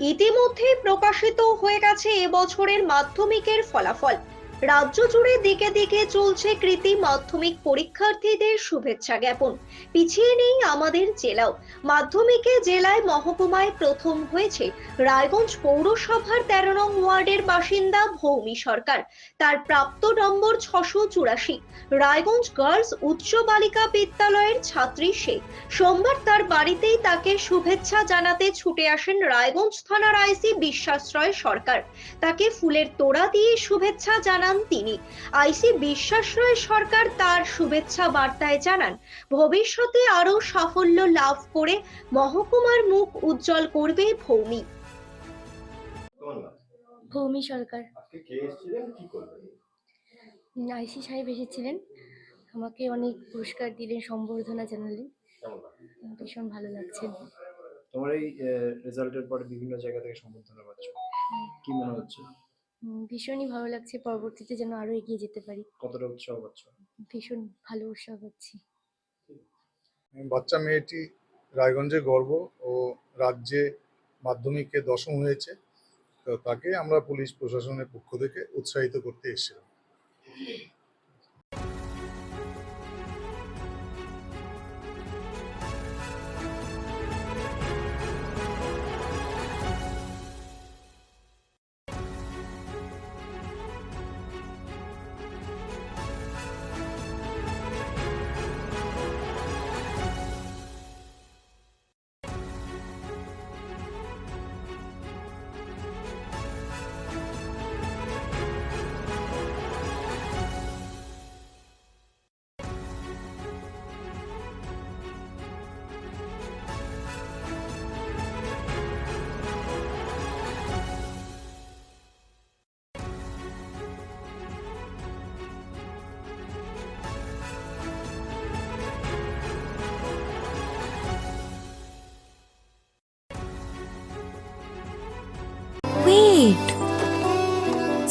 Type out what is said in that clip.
ইতিমধ্যে প্রকাশিত হয়ে গেছে এবছরের মাধ্যমিকের ফলাফল। রাজ্য জুড়ে দিকে দিকে চলছে কৃতি মাধ্যমিক পরীক্ষার্থীদের শুভেচ্ছা জ্ঞাপন। পিছিয়ে নেই আমাদের জেলাও। মাধ্যমিকে জেলায় মহকুমায় প্রথম হয়েছে রায়গঞ্জ পৌরসভার তেরো নং ওয়ার্ডের বাসিন্দা ভৌমি সরকার। তার প্রাপ্ত নম্বর ছশো চুরাশি। রায়গঞ্জ গার্লস উচ্চ বালিকা বিদ্যালয়ের ছাত্রী সে। সোমবার তার বাড়িতেই তাকে শুভেচ্ছা জানাতে ছুটে আসেন রায়গঞ্জ থানার আইসি বিশ্বাশ্রয় সরকার। তাকে ফুলের তোড়া দিয়ে শুভেচ্ছা জানান তিনি। আইসি বিশ্বাশ্রয় সরকার তার শুভেচ্ছা বার্তায় জানান ভবিষ্যতে আরও সাফল্য লাভ করে মহকুমার মুখ উজ্জ্বল করবে ভৌমি। ভৌমি সরকার। আইসি সাহেব এসেছিলেন। আমাকে অনেক পুরস্কার দিলেন সম্বর্ধনা জানালেন। ভীষণ ভালো লাগছে। তোমার এই রেজাল্টের পরে বিভিন্ন জায়গা থেকে সম্বর্ধনা পাচ্ছ। কি মনে হচ্ছে? ভীষণই ভালো লাগছে পরবর্তীতে যেন আরও এগিয়ে যেতে পারি। কতটা উৎসাহ পাচ্ছ? ভীষণ ভালো উৎসাহ পাচ্ছি। বাচ্চা মেয়েটি রায়গঞ্জে গর্ব ও রাজ্যে মাধ্যমিকে দশম হয়েছে। তো তাকে আমরা পুলিশ প্রশাসনের পক্ষ থেকে উৎসাহিত করতে এসেছিলাম।